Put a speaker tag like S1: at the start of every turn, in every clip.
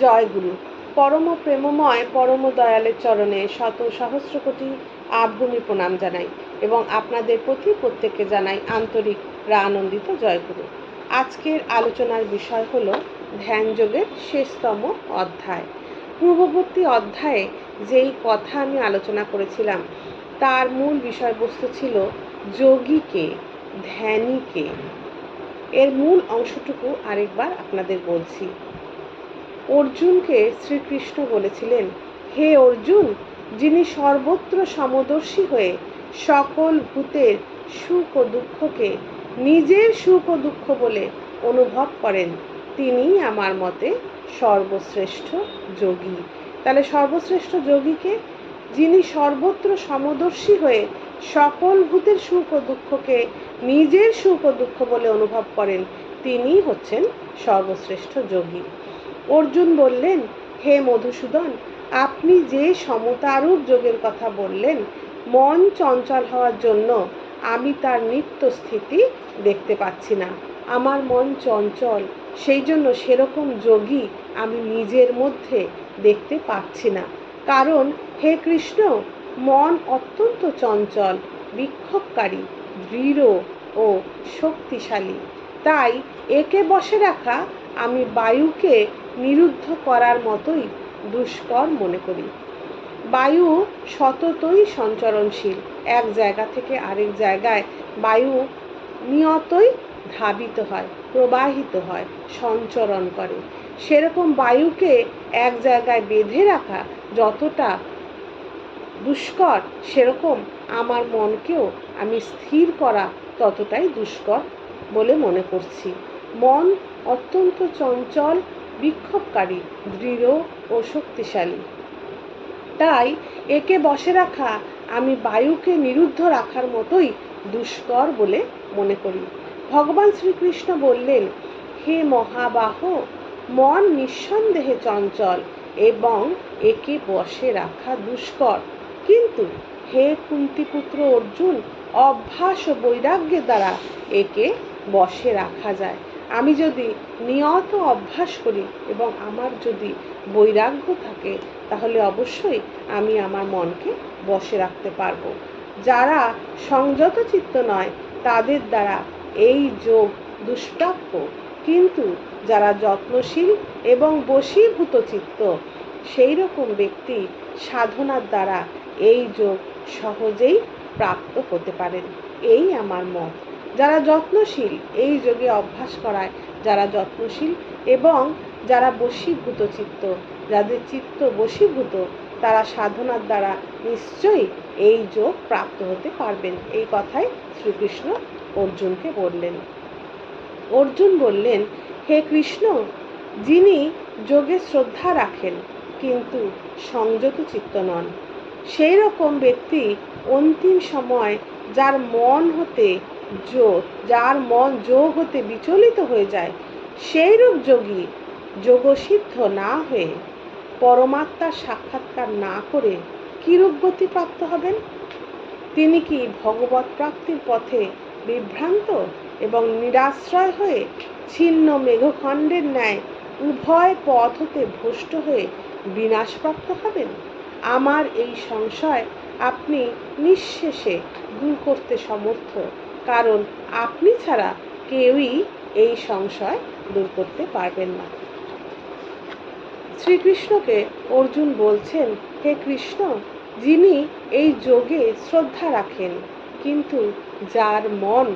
S1: জয় গুরু পরম প্রেমময়, পরম দয়ালের চরণে শত সহস্র কোটি আভূমি প্রণাম জানাই এবং আপনাদের প্রতি প্রত্যেককে জানাই আন্তরিক রা আনন্দিত জয়গুরু। আজকের আলোচনার বিষয় হলো ধ্যানযোগের শেষতম অধ্যায়। পূর্ববর্তী অধ্যায়ে যেই কথা আমি আলোচনা করেছিলাম, তার মূল বিষয়বস্তু ছিল যোগীকে, ধ্যানীকে। এর মূল অংশটুকু আরেকবার আপনাদের বলছি। অর্জুনকে শ্রীকৃষ্ণ বলেছিলেন, হে অর্জুন, যিনি সর্বত্র সমদর্শী হয়ে সকল ভূতের সুখ ও দুঃখকে নিজের সুখ ও দুঃখ বলে অনুভব করেন তিনি আমার মতে সর্বশ্রেষ্ঠ যোগী। তাহলে সর্বশ্রেষ্ঠ যোগীকে যিনি সর্বত্র সমদর্শী হয়ে সকল ভূতের সুখ ও দুঃখকে নিজের সুখ ও দুঃখ বলে অনুভব করেন, তিনিই হচ্ছেন সর্বশ্রেষ্ঠ যোগী। অর্জুন বললেন, হে মধুসূদন, আপনি যে সমতারূপ যোগের কথা বললেন, মন চঞ্চল হওয়ার জন্য আমি তার নিত্য স্থিতি দেখতে পাচ্ছি না। আমার মন চঞ্চল, সেই জন্য সেরকম যোগী আমি নিজের মধ্যে দেখতে পাচ্ছি না। কারণ, হে কৃষ্ণ, মন অত্যন্ত চঞ্চল, বিক্ষোভকারী, দৃঢ় ও শক্তিশালী। তাই একে বসে রাখা আমি বায়ুকে নিরুদ্ধ করার মতোই দুষ্কর মনে করি। বায়ু সততই সঞ্চরণশীল। এক জায়গা থেকে আরেক জায়গায় বায়ু নিয়তই ধাবিত হয়, প্রবাহিত হয়, সঞ্চরণ করে। সেরকম বায়ুকে এক জায়গায় বেঁধে রাখা যতটা দুষ্কর, সেরকম আমার মনকেও আমি স্থির করা ততটাই দুষ্কর বলে মনে করছি। মন অত্যন্ত চঞ্চল বিক্ষোভকারী, দৃঢ় ও শক্তিশালী। তাই একে বসে রাখা, আমি বায়ুকে নিরুদ্ধ রাখার মতোই দুষ্কর বলে মনে করি। ভগবান শ্রীকৃষ্ণ বললেন, হে মহাবাহ, মন নিঃসন্দেহে চঞ্চল এবং একে বসে রাখা দুষ্কর। কিন্তু হে কুন্তিপুত্র অর্জুন, অভ্যাস ও বৈরাগ্যের দ্বারা একে বসে রাখা যায়। আমি যদি নিয়ত অভ্যাস করি এবং আমার যদি বৈরাগ্য থাকে, তাহলে অবশ্যই আমি আমার মনকে বসে রাখতে পারব। যারা সংযত চিত্ত নয়, তাদের দ্বারা এই যোগ দুষ্প্রাপ্য। কিন্তু যারা যত্নশীল এবং বশীভূত চিত্ত সেই রকম ব্যক্তি সাধনার দ্বারা এই যোগ সহজেই প্রাপ্ত হতে পারেন। এই আমার মত। যারা যত্নশীল, এই যোগে অভ্যাস করায় যারা যত্নশীল এবং যারা বশীভূত চিত্ত যাদের চিত্ত বশীভূত, তারা সাধনার দ্বারা নিশ্চয়ই এই যোগ প্রাপ্ত হতে পারবেন। এই কথাই শ্রীকৃষ্ণ অর্জুনকে বললেন। অর্জুন বললেন, হে কৃষ্ণ, যিনি যোগে শ্রদ্ধা রাখেন, কিন্তু সংযত চিত্ত নন সেই রকম ব্যক্তি অন্তিম সময় যার মন হতে যোগ, যার মন যোগ হতে বিচলিত হয়ে যায়, সেইরূপ যোগী যোগসিদ্ধ না হয়ে পরমাত্মার সাক্ষাৎকার না করে কিরূপ গতি প্রাপ্ত হবেন? তিনি কি ভগবত প্রাপ্তির পথে বিভ্রান্ত এবং নিরাশ্রয় হয়ে ছিন্ন মেঘখণ্ডের ন্যায় উভয় পথ হতে ভ্রষ্ট হয়ে বিনাশপ্রাপ্ত হবেন? আমার এই সংশয় আপনি নিঃশেষে দূর করতে সমর্থ। কারণ আপনি ছাড়া কেউই এই সংশয় দূর করতে পারবেন না। শ্রীকৃষ্ণকে অর্জুন বলছেন, হে কৃষ্ণ, যিনি এই যোগে শ্রদ্ধা রাখেন, কিন্তু যার মন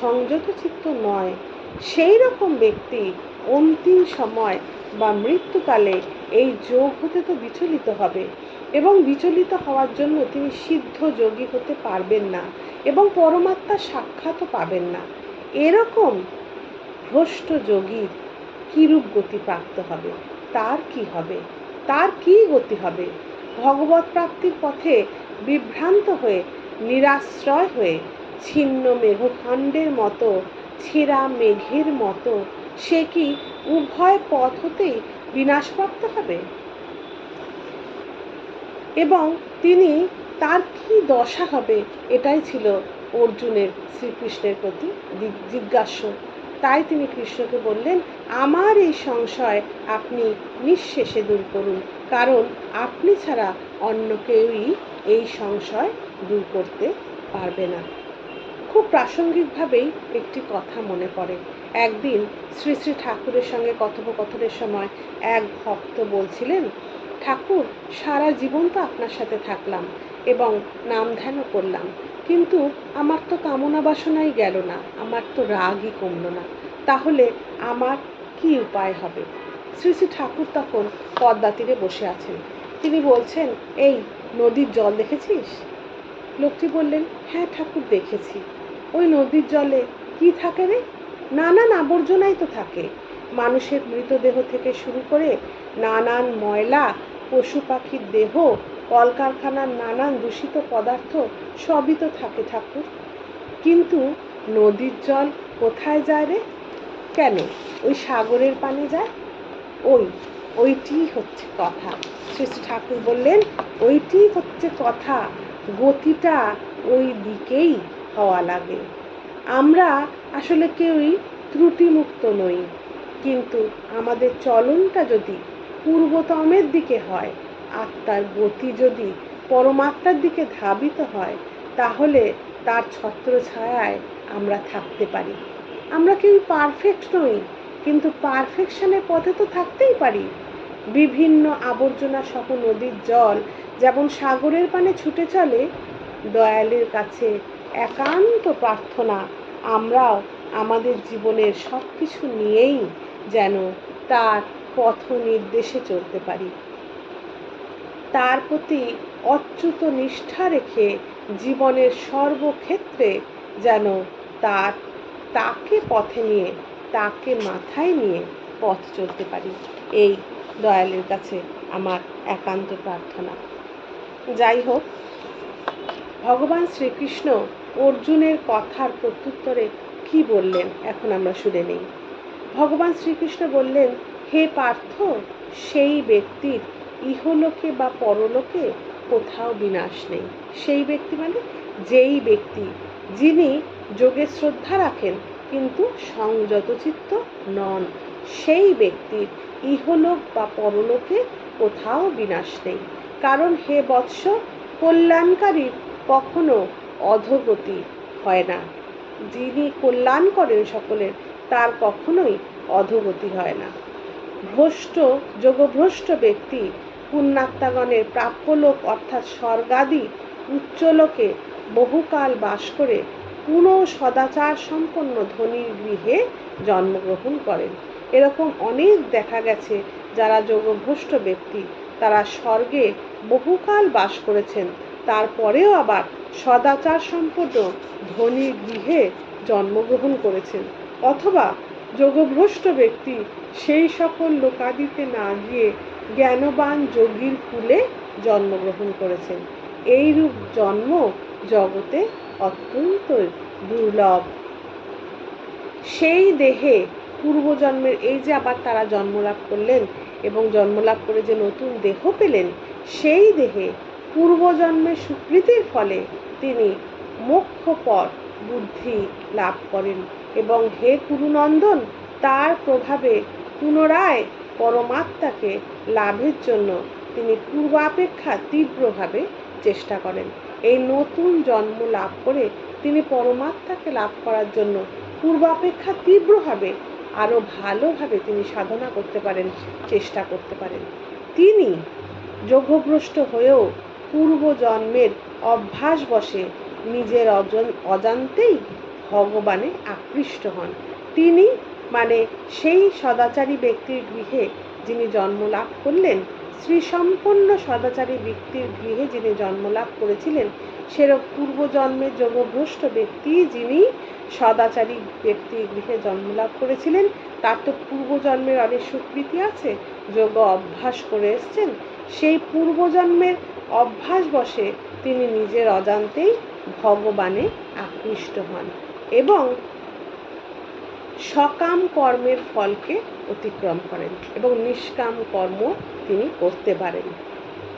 S1: সংযত চিত্ত নয়, সেই রকম ব্যক্তি অন্তিম সময় বা মৃত্যুকালে এই যোগ হতে তো বিচলিত হবে। এবং বিচলিত হওয়ার জন্য তিনি সিদ্ধ যোগী হতে পারবেন না এবং পরমাত্মার সাক্ষাৎও পাবেন না। এরকম ভ্রষ্ট যোগীর কিরূপ গতি প্রাপ্ত হবে? তার কি হবে? তার কি গতি হবে? ভগবত প্রাপ্তির পথে বিভ্রান্ত হয়ে, নিরাশ্রয় হয়ে, ছিন্ন মেঘখণ্ডের মতো, ছেঁড়া মেঘের মতো, সে কি উভয় পথ হতেই বিনাশপ্রাপ্ত হবে? এবং তিনি তার কি দশা হবে এটাই ছিল অর্জুনের শ্রীকৃষ্ণের প্রতি জিজ্ঞাস্য তাই তিনি কৃষ্ণকে বললেন, আমার এই সংশয় আপনি নিঃশেষে দূর করুন। কারণ আপনি ছাড়া অন্য কেউই এই সংশয় দূর করতে পারবে না। খুব প্রাসঙ্গিকভাবেই একটি কথা মনে পড়ে। একদিন শ্রী শ্রী ঠাকুরের সঙ্গে কথোপকথনের সময় এক ভক্ত বলছিলেন ঠাকুর, সারা জীবন তো আপনার সাথে থাকলাম এবং নাম ধ্যানও করলাম। কিন্তু আমার তো কামনা বাসনাই গেল না, আমার তো রাগই কমল না। তাহলে আমার কি উপায় হবে? শ্রী শ্রী ঠাকুর তখন পদ্মা তীরে বসে আছেন। তিনি বলছেন, এই নদীর জল দেখেছিস? লোকটি বললেন হ্যাঁ ঠাকুর দেখেছি। ওই নদীর জলে কি থাকে রে? নানান আবর্জনাই তো থাকে। মানুষের মৃতদেহ থেকে শুরু করে নানান ময়লা পশু পাখির দেহ, কলকারখানার নানান দূষিত পদার্থ সবই তো থাকে ঠাকুর। কিন্তু নদীর জল কোথায় যায় রে? কেন? ওই সাগরের পানে যায়? ওই ওইটি হচ্ছে কথা। শ্রী ঠাকুর বললেন ওইটি হচ্ছে কথা। গতিটা ওই দিকেই হওয়া লাগে। আমরা আসলে কেউই ত্রুটিমুক্ত নই। কিন্তু আমাদের চলনটা যদি পূর্বতমের দিকে হয়। আত্মার গতি যদি পরমাত্মার দিকে ধাবিত হয়, তাহলে তার ছত্র ছায়ায় আমরা থাকতে পারি। আমরা কেউ পারফেক্ট নই, কিন্তু পারফেকশনের পথে তো থাকতেই পারি। বিভিন্ন আবর্জনা সহ নদীর জল যেমন সাগরের পানে ছুটে চলে, দয়ালের কাছে একান্ত প্রার্থনা আমরাও আমাদের জীবনের সব কিছু নিয়েই যেন তার পথ নির্দেশে চলতে পারি। তার প্রতি অচ্যুত নিষ্ঠা রেখে জীবনের সর্বক্ষেত্রে যেন তার, তাকে পথে নিয়ে, তাকে মাথায় নিয়ে পথ চলতে পারি। এই দয়ালের কাছে আমার একান্ত প্রার্থনা। যাই হোক, ভগবান শ্রীকৃষ্ণ অর্জুনের কথার প্রত্যুত্তরে কি বললেন এখন আমরা শুনে নেই। ভগবান শ্রীকৃষ্ণ বললেন হে পার্থ, সেই ব্যক্তির ইহলোকে বা পরলোকে কোথাও বিনাশ নেই। সেই ব্যক্তি মানে যেই ব্যক্তি, যিনি যোগে শ্রদ্ধা রাখেন, কিন্তু সংযতচিত্ত নন। সেই ব্যক্তির ইহলোক বা পরলোকে কোথাও বিনাশ নেই। কারণ হে বৎস কল্যাণকারীর কখনো অধোগতি হয় না। যিনি কল্যাণ করেন সকলের, তার কখনোই অধোগতি হয় না। ভ্রষ্ট, যোগভ্রষ্ট ব্যক্তি, পুণ্যাত্মাগণের প্রাপ্যলোক অর্থাৎ স্বর্গাদি উচ্চলোকে বহুকাল বাস করে পুনঃ সদাচার সম্পন্ন ধনীর গৃহে জন্মগ্রহণ করেন। এরকম অনেক দেখা গেছে যারা যোগভ্রষ্ট ব্যক্তি, তারা স্বর্গে বহুকাল বাস করেছেন, তারপরেও আবার সদাচার সম্পন্ন ধনী গৃহে জন্মগ্রহণ করেছেন, অথবা যোগভ্রষ্ট ব্যক্তি সেই সকল লোকাদিতে না গিয়ে জ্ঞানবান যোগীর কুলে জন্মগ্রহণ করেছেন। এইরূপ জন্ম জগতে অত্যন্ত দুর্লভ। সেই দেহে পূর্বজন্মের এই যে আবার তারা জন্মলাভ করলেন এবং জন্মলাভ করে যে নতুন দেহ পেলেন, সেই দেহে পূর্বজন্মের স্বীকৃতির ফলে তিনি মোক্ষ পথ বুদ্ধি লাভ করেন। এবং হে কুরুনন্দন, তার প্রভাবে পুনরায় পরমাত্মাকে লাভের জন্য তিনি পূর্বাপেক্ষা তীব্রভাবে চেষ্টা করেন। এই নতুন জন্ম লাভ করে তিনি পরমাত্মাকে লাভ করার জন্য পূর্বাপেক্ষা তীব্রভাবে আরও ভালোভাবে তিনি সাধনা করতে পারেন, চেষ্টা করতে পারেন। তিনি যোগভ্রষ্ট হয়েও পূর্বজন্মের অভ্যাস বসে নিজের অজন, অজান্তেই ভগবানে আকৃষ্ট হন। তিনি মানে সেই সদাচারী ব্যক্তির গৃহে যিনি জন্ম লাভ করলেন, শ্রীসম্পন্ন সদাচারী ব্যক্তির গৃহে যিনি জন্ম লাভ করেছিলেন, সেরূপ পূর্বজন্মের যোগভ্রষ্ট ব্যক্তি যিনি সদাচারী ব্যক্তির গৃহে জন্ম লাভ করেছিলেন, তার তো পূর্বজন্মের অনেক স্বীকৃতি আছে। যোগ অভ্যাস করে এসছেন, সেই পূর্বজন্মের অভ্যাস বসে তিনি নিজের অজান্তেই ভগবানে আকৃষ্ট হন। এবং সকাম কর্মের ফলকে অতিক্রম করেন এবং নিষ্কাম কর্ম তিনি করতে পারেন।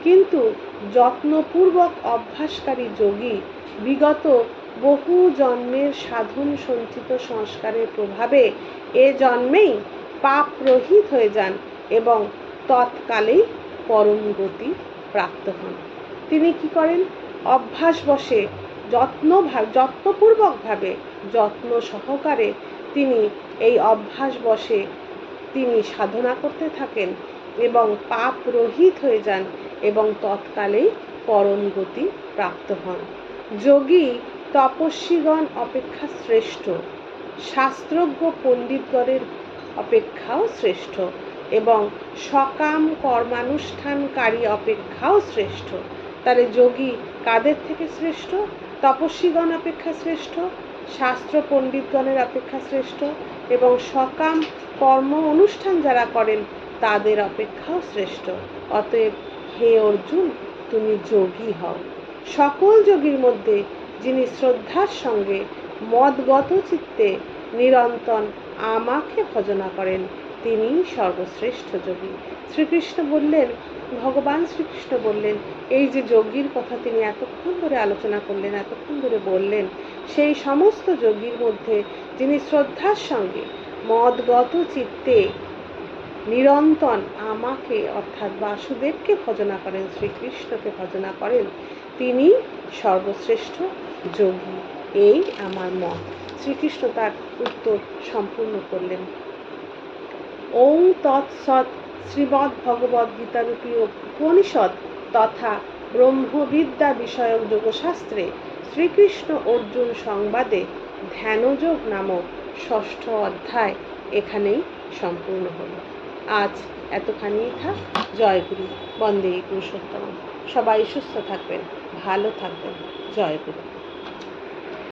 S1: কিন্তু যত্নপূর্বক অভ্যাসকারী যোগী বিগত বহু জন্মের সাধন সঞ্চিত সংস্কারের প্রভাবে এ জন্মেই পাপ রহিত হয়ে যান এবং তৎকালেই পরম গতি প্রাপ্ত হন। তিনি কি করেন? অভ্যাস বসে যত্ন যত্নপূর্বকভাবে যত্ন সহকারে তিনি এই অভ্যাস বসে তিনি সাধনা করতে থাকেন এবং পাপ রহিত হয়ে যান এবং তৎকালেই পরম গতি প্রাপ্ত হন। যোগী তপস্বীগণ অপেক্ষা শ্রেষ্ঠ, শাস্ত্রজ্ঞ পণ্ডিতগণের অপেক্ষাও শ্রেষ্ঠ এবং সকাম কর্মানুষ্ঠানকারী অপেক্ষাও শ্রেষ্ঠ। তাহলে যোগী কাদের থেকে শ্রেষ্ঠ? তপস্বীগণ অপেক্ষা শ্রেষ্ঠ, শাস্ত্র পণ্ডিতগণের অপেক্ষা শ্রেষ্ঠ এবং সকাম কর্ম অনুষ্ঠান যারা করেন, তাদের অপেক্ষাও শ্রেষ্ঠ। অতএব হে অর্জুন, তুমি যোগী হও। সকল যোগীর মধ্যে যিনি শ্রদ্ধার সঙ্গে মদগত চিত্তে নিরন্তন আমাকে ভজনা করেন তিনি সর্বশ্রেষ্ঠ যোগী। শ্রীকৃষ্ণ বললেন, ভগবান শ্রীকৃষ্ণ বললেন, এই যে যোগীর কথা তিনি এতক্ষণ ধরে আলোচনা করলেন, এতক্ষণ ধরে বললেন, সেই সমস্ত যোগীর মধ্যে যিনি শ্রদ্ধার সঙ্গে মদগত চিত্তে নিরন্তন আমাকে, অর্থাৎ বাসুদেবকে ভজনা করেন, শ্রীকৃষ্ণকে ভজনা করেন, তিনি সর্বশ্রেষ্ঠ যোগী। এই আমার মত। শ্রীকৃষ্ণ তার উত্তর সম্পূর্ণ করলেন। ওং তৎসৎ শ্রীমদ্ ভগবদ গীতারূপী উপনিষদ তথা ব্রহ্মবিদ্যা বিষয়ক যোগশাস্ত্রে শ্রীকৃষ্ণ অর্জুন সংবাদে ধ্যানযোগ নামক ষষ্ঠ অধ্যায় এখানেই সম্পূর্ণ হল। আজ এতখানি থাক জয়গুরু বন্দে পুরুষোত্তম। সবাই সুস্থ থাকবেন, ভালো থাকবেন। জয়গুরু